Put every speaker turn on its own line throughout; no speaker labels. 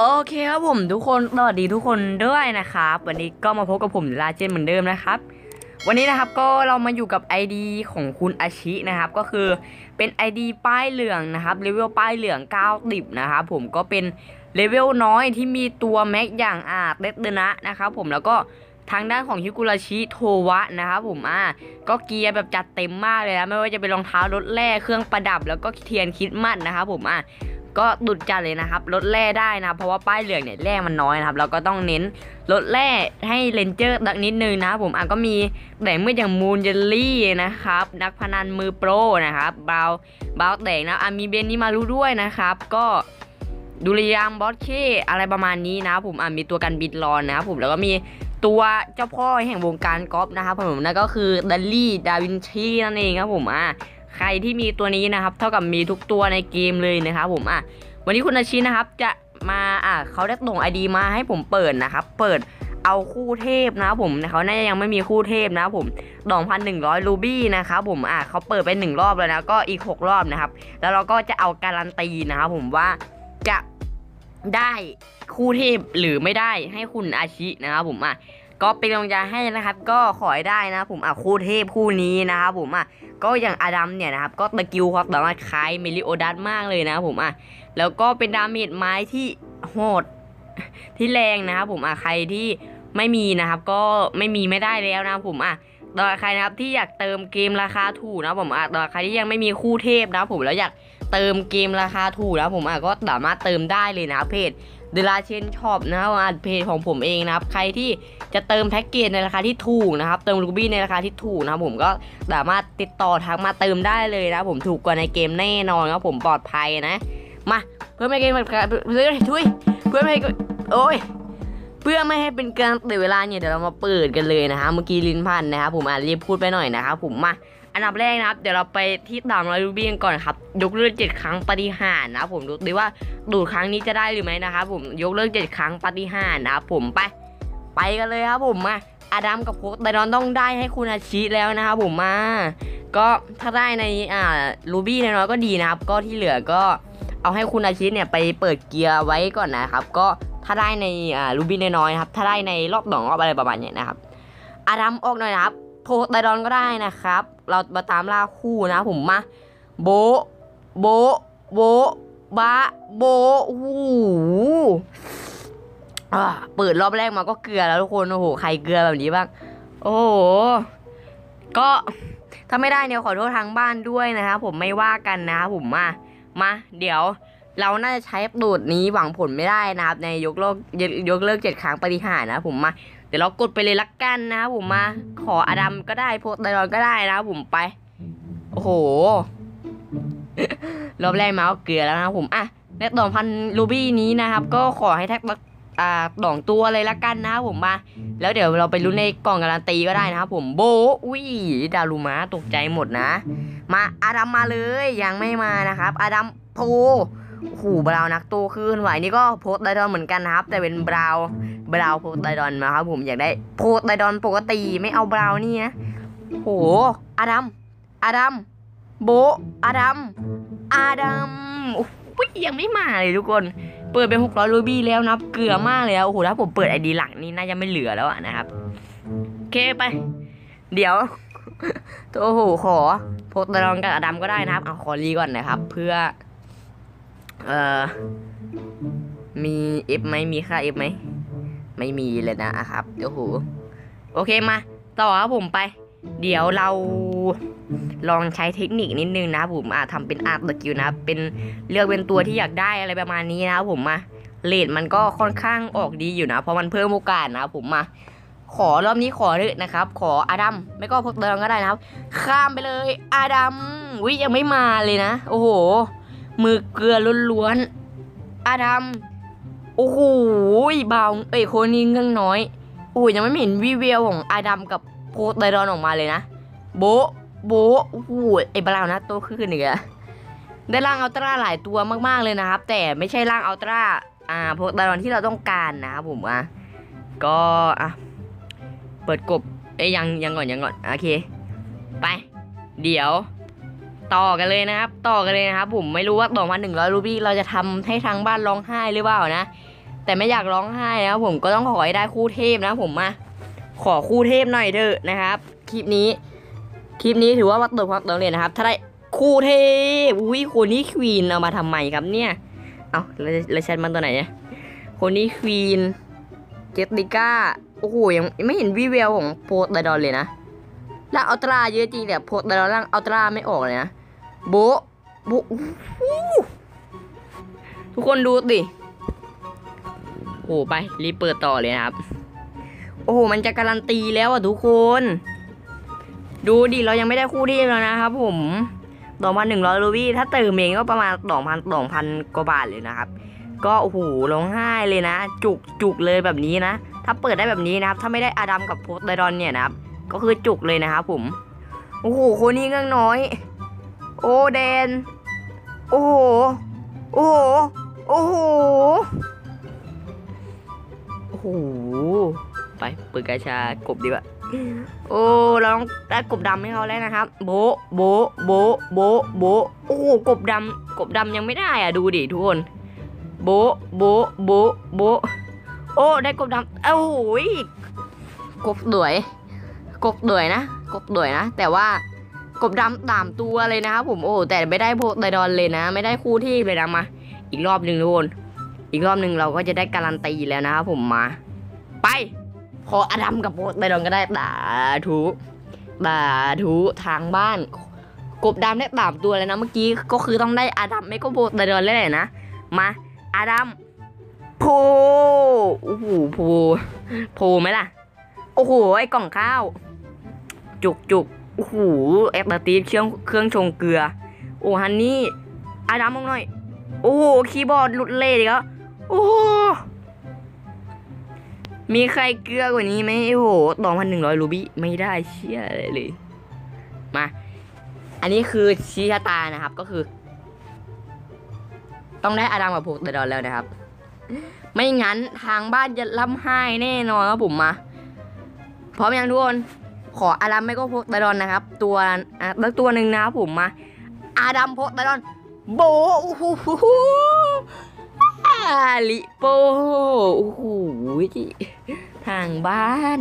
โอเคครับผมทุกคนสวัสดีทุกคนด้วยนะครับ วันนี้ก็มาพบกับผมลาเจนเหมือนเดิมนะครับ วันนี้นะครับก็เรามาอยู่กับ ID ของคุณอาชินะครับ ก็คือเป็น ID ป้ายเหลืองนะครับเลเวลป้ายเหลือง9ดิบนะครับผมก็เป็นเลเวลน้อยที่มีตัวแม็กอย่างอาเดดเดนะนะครับผมแล้วก็ทางด้านของฮิกุราชิโทวะนะครับผมอ่าก็เกียร์แบบจัดเต็มมากเลยนะไม่ว่าจะเป็นรองเท้ารถแร่เครื่องประดับ แล้วก็เทียนคิดมัดนะครับผมอ่า ก็ดุดจัดเลยนะครับลดแร่ได้นะเพราะว่าป้ายเหลืองเนี่ยแร่มันน้อยนะครับเราก็ต้องเน้นลดแร่ให้เลนเจอร์ดักนิดนึงนะผมอะก็มีแต่เมื่ออย่างมูนเจลลี่นะครับนักพนันมือโปรนะครับบาวบาวแตกนะอะมีเบนนี่มารู้ด้วยนะครับ ก็ดุริยางบอสเคอะไรประมาณนี้นะผมอะมีตัวกันบิดรอนนะครับผมแล้วก็มีตัวเจ้าพ่อแห่งวงการกอล์ฟนะครับผมนั่นก็คือดัลลี่ดาวินชีนั่นเองครับผมอะ ใครที่มีตัวนี้นะครับ เท่ากับมีทุกตัวในเกมเลยนะครับผมอะวันนี้คุณอาชินะครับจะมาอะเขาได้ส่งไอดีมาให้ผมเปิดนะครับ เปิดเอาคู่เทพนะครับผมเขาน่าจะยังไม่มีคู่เทพนะครับผมดองพันหนึ่งร้อยรูบี้นะครับผมอะเขาเปิดไปหนึ่งรอบแล้วนะก็อีกหกรอบนะครับ แล้วเราก็จะเอาการันตีนะครับผมว่าจะได้คู่เทพหรือไม่ได้ให้คุณอาชินะครับผมอะ ก็เป็นกำลังใจให้นะครับ ก็ขอให้ได้นะผมอะคู่เทพคู่นี้นะครับผมอะก็อย่างอดัมเนี่ยนะครับ ก็ตะกิวครับแต่ว่าคล้ายเมลิโอดัสมากเลยนะครับผมอะแล้วก็เป็นดาเมจไม้ที่โหดที่แรงนะครับผมอะใครที่ไม่มีนะครับก็ไม่มีไม่ได้แล้วนะผมอะตอใครนะครับที่อยากเติมเกมราคาถูกนะผมอะตอใครที่ยังไม่มีคู่เทพนะผมแล้วอยาก เติมเกมราคาถูกนะผมอะก็สามารถเติมได้เลยนะเพจเดลาเชนช็อปนะครับอะเพจของผมเองนะครับ ใครที่จะเติมแพ็กเกจในราคาที่ถูกนะครับ เติมรูบี้ในราคาที่ถูกนะครับผมก็สามารถติดต่อทักมาเติมได้เลยนะผมถูกกว่าในเกมแน่นอนครับผมปลอดภัยนะ มาเพื่อไม่ให้เกมเพื่อทุยเพื่อไม่ให้โอ้ยเพื่อไม่ให้เป็นการเสียเวลาเนี่ยเดี๋ยวเรามาเปิดกันเลยนะฮะเมื่อกี้ลิ้นพันนะครับผมอ่านรีบพูดไปหน่อยนะครับผมมา อันดับแรกนะครับ เดี๋ยวเราไปที่ตามรอยรูบี้กันก่อนครับ ยกเลิกเจ็ดครั้งปฏิหารนะครับผมดูดิว่าดูดครั้งนี้จะได้หรือไม่นะครับผมยกเลิกเจ็ดครั้งปฏิหารนะครับผมไป ไปกันเลยครับผมมาอาดัมกับโคไดรอนต้องได้ให้คุณอาชิแล้วนะครับผมมา ก็ถ้าได้ในอ่ารูบี้น้อยก็ดีนะครับ ก็ที่เหลือก็เอาให้คุณอาชิเนี่ยไปเปิดเกียร์ไว้ก่อนนะครับ ก็ถ้าได้ในอ่ารูบี้น้อยนะครับ ถ้าได้ในรอบสองรอบอะไรประมาณนี้นะครับอาดัมออกหน่อยนะครับ โค้ดไดรอนก็ได้นะครับ เรามาตามล่าคู่นะผมมาโบโบโบบะโบโอ้โหอ่าเปิดรอบแรกมาก็เกลือแล้วทุกคนโอ้โหใครเกลือแบบนี้บ้าง โอ้โหก็ถ้าไม่ได้เนี่ยขอโทษทางบ้านด้วยนะครับผมไม่ว่ากันนะครับผมมามาเดี๋ยวเราน่าจะใช้ตูดนี้หวังผลไม่ได้นะครับ ในยกเลิกยกเลิกเจ็ดครั้งปฏิหารนะผมมา เดี๋ยวเรากดไปเลยละกันนะครับผมมา ขออดัมก็ได้โพสไดรอนก็ได้นะครับผมไป โอ้โห รอบแรกมาก็เกลือแล้วนะครับผมอะในต่อพันรูบี้นี้นะครับ ก็ขอให้แท็กอ่าสองตัวเลยละกันนะครับผมมา แล้วเดี๋ยวเราไปลุ้นในกล่องการันตีก็ได้นะครับผมโบะอุ้ยดารุมะตกใจหมดนะ มาอาดัมมาเลยยังไม่มานะครับ อาดัมโพโอ้โหบราวน์นักโตขึ้นไหวนี่ก็โพสต์ไดดอนเหมือนกันนะครับ แต่เป็นบราวน์ บราวน์โพสต์ไดดอนนะครับผมอยากได้โพสต์ไดดอนปกติไม่เอาบราวน์นี่นะโหอาดัมอาดัมโบะอาดัมอาดัมโอ้โหยังไม่มาเลยทุกคน เปิดเป็น600รูบี้แล้วนะครับเกลือมากเลยอะโอ้โหถ้าผมเปิดไอดีหลักนี่น่าจะไม่เหลือแล้วอะนะครับโอเคไป เดี๋ยวโอ้โหขอโพสต์ลองกับอดัมก็ได้นะครับเอาขอรีก่อนนะครับ เพื่อเอ่อมีเอฟไหมมีค่าเอฟไหม ไม่มีเลยนะครับโอ้โหโอเคมา ต่อครับผมไป เดี๋ยวเราลองใช้เทคนิคนิดนึงนะผมอาจทำเป็นอาร์ตกิวนะเป็นเลือกเป็นตัวที่อยากได้อะไรประมาณนี้นะผมมาเลทมันก็ค่อนข้างออกดีอยู่นะ เพราะมันเพิ่มโอกาสนะผมมาขอรอบนี้ขอเลยนะครับ ขออาดัมไม่ก็พกเดิมก็ได้นะครับ ข้ามไปเลย อาดัมวิยังไม่มาเลยนะ โอ้โห มือเกลือล้วนๆอาดัม โอ้โหเบาเอ้ยคนนี้เงื่องน้อยโอ้ยยังไม่เห็นวิเวลของอาดัมกับโพสไดรอนออกมาเลยนะ โบโบโอ้โหไอ้บราวน์นะโตขึ้นเหนือได้ร่างอัลตร้าหลายตัวมากๆเลยนะครับ แต่ไม่ใช่ร่างอัลตร้าอ่าโพสไดรอนที่เราต้องการนะครับผมอะก็อะเปิดกบเอ้ยยังยังก่อนยังก่อนโอเค ไป เดี๋ยว ต่อกันเลยนะครับ ต่อกันเลยนะครับผมไม่รู้ว่าต่อมาหนึ่งร้อยรูบี้เราจะทำให้ทางบ้านร้องไห้หรือเปล่านะ แต่ไม่อยากร้องไห้นะครับผมก็ต้องขอให้ได้คู่เทพนะผมมาขอคู่เทพหน่อยเถอะนะครับคลิปนี้คลิปนี้ถือว่าวัดตัวความสำเร็จนะครับ ถ้าได้คู่เทพอุ้ยคนนี้ควีนเอามาทำไมครับเนี่ยเอาแล้วแล้วฉันมันตัวไหนเนี่ยคนนี้ควีนเจสติก้าโอ้โหยังไม่เห็นวิเวลของโพสไดดอนเลยนะร่างอัลตร้าเยอะจริงแต่โพสไดดอนร่างอัลตร้าไม่ออกเลยนะ โบโบทุกคนดูดิโอ้โหไปรีบเปิดต่อเลยนะครับ โอ้โหมันจะการันตีแล้วอะทุกคน ดูดิเรายังไม่ได้คู่ที่แล้วนะครับ ผมสองพันหนึ่งร้อยรูบี้ถ้าเติมเองก็ประมาณสองพันสองพันกว่าบาทเลยนะครับ ก็โอ้โหร้องไห้เลยนะ จุกจุกเลยแบบนี้นะ ถ้าเปิดได้แบบนี้นะครับ ถ้าไม่ได้อาดัมกับโพสไดรอนเนี่ยนะครับ ก็คือจุกเลยนะครับผม โอ้โหคนนี้เงื่องน้อย โอ้แดน โอ้โห โอ้โห โอ้โห โอ้โห ไปเปิดกาชากบดีกว่าโอ้เราต้องได้กบดำให้เขาแล้วนะครับ โบโบโบโบโบโอ้โหกบดำกบดำยังไม่ได้อะดูดิทุกคน โบโบโบโบโอ้ได้กบดำเอ้าโอยกบสวย กบสวยนะ กบสวยนะ แต่ว่า กบดำตามตัวเลยนะครับผมโอ้แต่ไม่ได้โพไดดอนเลยนะ ไม่ได้คู่ที่เลยนะมา อีกรอบหนึ่งทุกคนอีกรอบหนึ่งเราก็จะได้การันตีแล้วนะครับผมมา ไป ขออดัมกับโพไดดอนก็ได้ดาทุดาทุทางบ้าน กบดำได้ตามตัวเลยนะเมื่อกี้ก็คือต้องได้อดัมไม่ก็โพไดดอนแล้วแหละนะมาอาดัมโพโอ้โหโพโพไหมล่ะโอ้โหไอ้กล่องข้าว จุกจุก โอ้โหแอปตีฟเครื่องเครื่องชงเกลือ โอ้ฮันนี่อาดัมมองหน่อย โอ้โหคีย์บอร์ดหลุดเละอีกแล้วโอ้มีใครเกลือกว่านี้ไหมโอ้โหสองพันหนึ่งร้อยรูบี้ไม่ได้เชี่ยอะไรเลย มา อันนี้คือชี้ชะตานะครับก็คือ ต้องได้อาดัมกับโพไดดอนแล้วนะครับ ไม่งั้นทางบ้านจะร่ำไห้แน่นอนครับผมมาพร้อมยังทุกคน ขออาดัมไม่ก็โพไดดอนนะครับ ตัวอะแล้วตัวหนึ่งนะครับผมมาอาดัมโพไดดอน โบโอ้โหอาลิโปโอ้โหทางบ้าน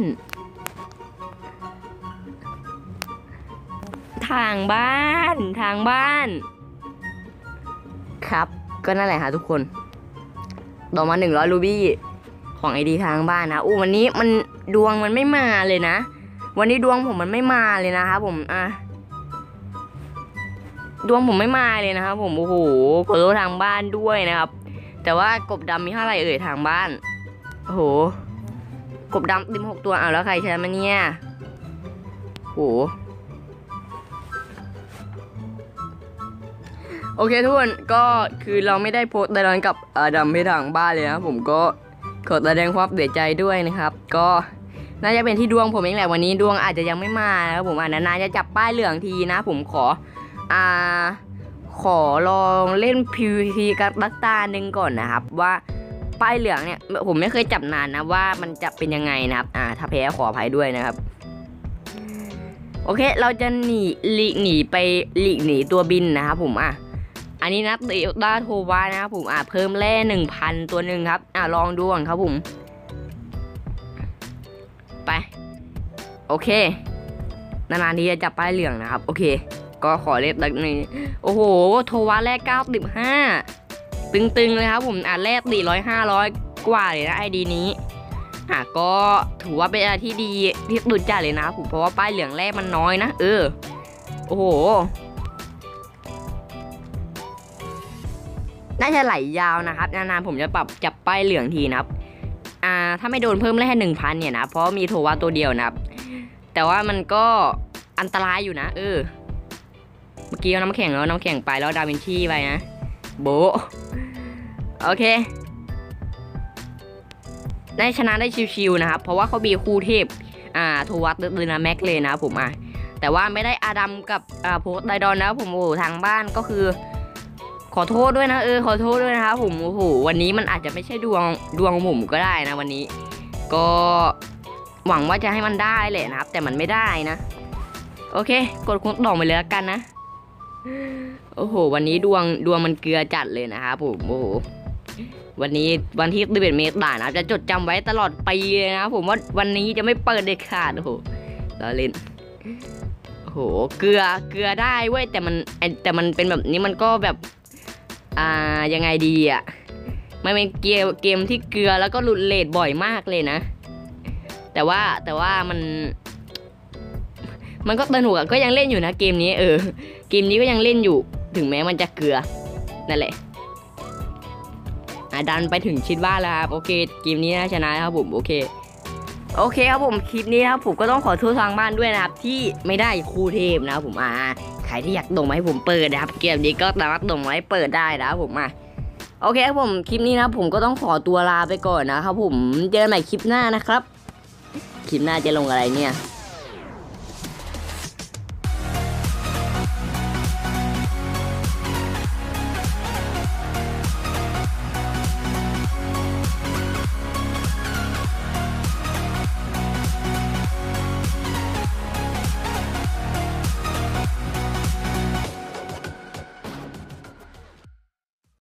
ทางบ้าน ทางบ้าน ครับ ก็นั่นแหละฮะทุกคนต่อมาหนึ่งร้อยรูบี้ของไอดีทางบ้านนะอู้วันนี้มันดวงมันไม่มาเลยนะ วันนี้ดวงผมมันไม่มาเลยนะครับผมอะดวงผมไม่มาเลยนะครับผมโอ้โหขอโทษทางบ้านด้วยนะครับ แต่ว่ากบดำมีเท่าไหร่เอ่ยทางบ้านโอ้โหกบดำติมหกตัวเอาแล้วใครใช้มันเนี่ยโหโอเคทุกคนก็คือเราไม่ได้โพสต์ไดรอนกับอดัมให้ทางบ้านเลยนะผมก็ขอแสดงความเสียใจด้วยนะครับ ก็ น่าจะเป็นที่ดวงผมเองแหละวันนี้ดวงอาจจะยังไม่มานะครับผมอาจจะนานๆจะจับป้ายเหลืองทีนะ ผมขออ่าขอลองเล่น PVP กับบักตาหนึ่งก่อนนะครับ ว่าป้ายเหลืองเนี่ยผมไม่เคยจับนานนะว่ามันจะเป็นยังไงนะครับอ่าถ้าแพ้ขออภัยด้วยนะครับ โอเคเราจะหนีหลีกหนีไปหลีกหนีตัวบินนะครับผมอะอันนี้นะเดลต้าโทวานะครับผมอะเพิ่มแร่หนึ่งพันตัวหนึ่งครับอะลองดูก่อนครับผม ไป โอเคนานๆทีจะจับป้ายเหลืองนะครับ โอเค ก็ขอเล็บดักนึ่งโอ้โห โทวาแรกเก้าสิบห้าตึงๆเลยครับผมอะแรกสี่ร้อยห้าร้อยกว่าเลยนะไอดีนี้อะก็ถือว่าเป็นอะไรที่ดีที่สุดจ้าเลยนะครับผมเพราะว่าป้ายเหลืองแรกมันน้อยนะ เออ โอ้โห น่าจะไหลยาวนะครับนานๆผมจะปรับจับป้ายเหลืองทีนะครับ อ่าถ้าไม่โดนเพิ่มแร่หนึ่งพันเนี่ยนะเพราะมีโทวาตัวเดียวนะครับ แต่ว่ามันก็อันตรายอยู่นะ เออ เมื่อกี้เอาน้ำแข็งแล้วน้ำแข็งไปแล้วดาวินชีไปนะโบโอเค ได้ชนะได้ชิวๆนะครับ เพราะว่าเขามีคู่เทพอ่าโทวัตเดนาแม็กเลยนะผมอะแต่ว่าไม่ได้อาดัมกับอ่าโพสไดดอนนะผมโอ้ทางบ้านก็คือ ขอโทษด้วยนะเออขอโทษด้วยนะครับผมโอ้โหวันนี้มันอาจจะไม่ใช่ดวงดวงผมก็ได้นะวันนี้ ก็หวังว่าจะให้มันได้แหละนะครับ แต่มันไม่ได้นะ โอเค กดคุณต่อไปเลยละกันนะโอ้โห วันนี้ดวงดวงมันเกลือจัดเลยนะครับผมโอ้โหวันนี้วันที่11เมษายนนะจะจดจำไว้ตลอดปีเลยนะครับผมว่าวันนี้จะไม่เปิดเด็ดขาดโอ้โหเราเล่นโอ้โหเกลือเกลือได้เว้ยแต่มันแต่มันเป็นแบบนี้มันก็แบบ อ่ายังไงดีอะมันเป็นเกมเกมที่เกลือแล้วก็หลุดเลทบ่อยมากเลยนะ แต่ว่าแต่ว่ามัน มันก็สนุกก็ยังเล่นอยู่นะเกมนี้เออ เกมนี้ก็ยังเล่นอยู่ ถึงแม้มันจะเกลือนั่นแหละอะดันไปถึงชิดบ้านแล้วครับ โอเคเกมนี้น่าชนะครับผม โอเค โอเคครับผมคลิปนี้นะครับผมก็ต้องขอโทษทางบ้านด้วยนะครับ ที่ไม่ได้ครูเทพนะครับผมอ่าใครที่อยากส่งมาให้ผมเปิดนะครับ เกมนี้ก็สามารถส่งมาให้เปิดได้นะครับผมอะโอเคครับผมคลิปนี้นะครับผมก็ต้องขอตัวลาไปก่อนนะครับผมเจอกันใหม่คลิปหน้านะครับ คลิปหน้าจะลงอะไรเนี่ย